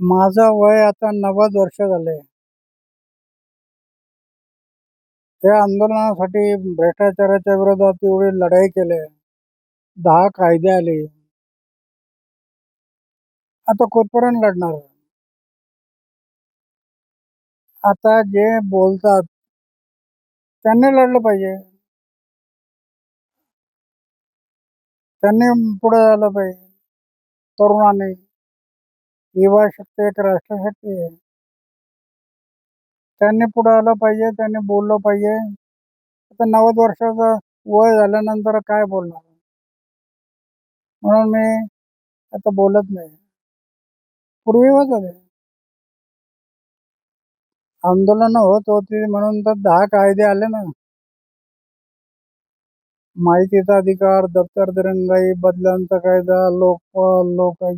माझं वय आता नव्वद वर्ष झाले त्या आंदोलनासाठी भ्रष्टाचाराच्या विरोधात एवढी लढाई केली. दहा कायदे आले. आता कुठपर्यंत लढणार. आता जे बोलतात त्यांनी लढलं पाहिजे. त्यांनी पुढे झालं पाहिजे. तरुणांनी. युवा शक्ती एक राष्ट्रशक्ती आहे. त्यांनी पुढे आलं पाहिजे त्यांनी बोललं पाहिजे. आता नव्वद वर्षाचं वय झाल्यानंतर काय बोलणार? म्हणून मी आता बोलत नाही. पूर्वी होत होते आंदोलन होत होती म्हणून तर दहा कायदे आले ना. माहितीचा अधिकार दप्तर दिरंगाई बदलांचा कायदा लोकपाल लोकाय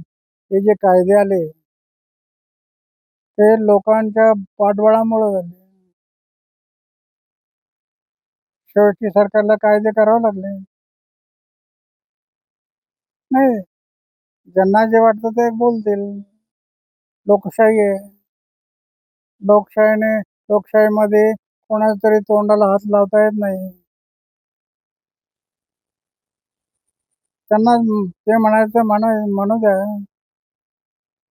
हे जे कायदे आले ते लोकांच्या पाठबळामुळे झाले. शेवटी सरकारला कायदे करावे लागले. नाही ज्यांना जे वाटतं ते बोलतील. लोकशाही आहे. लोकशाहीने लोकशाहीमध्ये कोणाच्या तरी तोंडाला हात लावता येत नाही. त्यांना ते म्हणायचं म्हणू म्हणू द्या.